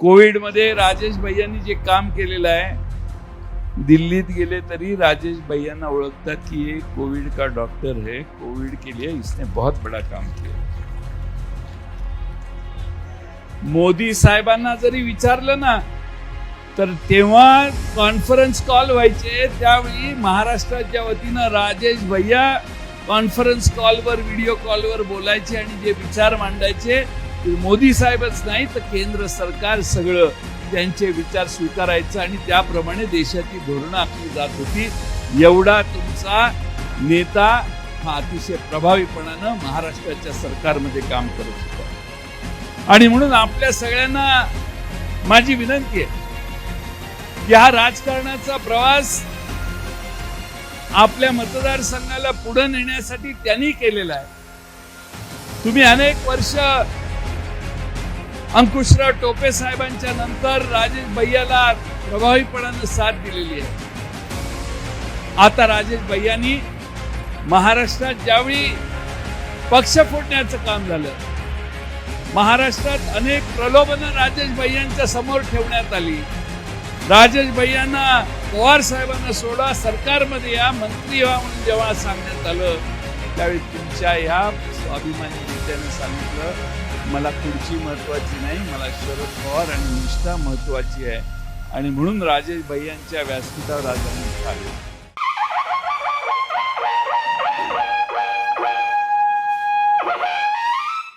कोविडमध्ये राजेश भैयांनी जे काम केलेलं आहे दिल्लीत गेले तरी राजेश भैयांना ओळखतात की ये कोविड का डॉक्टर है कोविड के लिए इसने बहुत बड़ा काम किया. मोदी साहेबांना जरी विचारलं ना तर तेव्हा कॉन्फरन्स कॉल व्हायचे त्यावेळी महाराष्ट्राच्या वतीनं राजेश भैया कॉन्फरन्स कॉलवर व्हिडिओ कॉलवर बोलायचे आणि जे विचार मांडायचे मोदी साहेबच नाही तर केंद्र सरकार सगळं त्यांचे विचार स्वीकारायचं आणि त्याप्रमाणे देशाची धोरणं आखली जात होती. एवढा तुमचा नेता हा अतिशय प्रभावीपणानं महाराष्ट्राच्या सरकारमध्ये काम करत होता. आणि म्हणून आपल्या सगळ्यांना माझी विनंती आहे की हा राजकारणाचा प्रवास आपल्या मतदारसंघाला पुढे नेण्यासाठी त्यांनी केलेला आहे. तुम्ही अनेक वर्ष अंकुशराव टोपे साहेबांच्या नंतर राजेश भैयाला प्रभावीपणानं साथ दिलेली आहे. आता राजेश भैयानी महाराष्ट्रात ज्यावेळी पक्ष फोडण्याचं काम झालं महाराष्ट्रात अनेक प्रलोभनं राजेश भैयांच्या समोर ठेवण्यात आली. राजेश भैयांना पवार साहेबांना सोडा सरकारमध्ये या मंत्री व्हा म्हणून जेव्हा सांगण्यात आलं त्यावेळी तुमच्या ह्या स्वाभिमानी नेत्याने सांगितलं मला खुर्ची महत्वाची नाही मला शरद पवार आणि निष्ठा महत्वाची आहे. आणि म्हणून राजेश भैयांच्या व्यासपीठावर आज आम्ही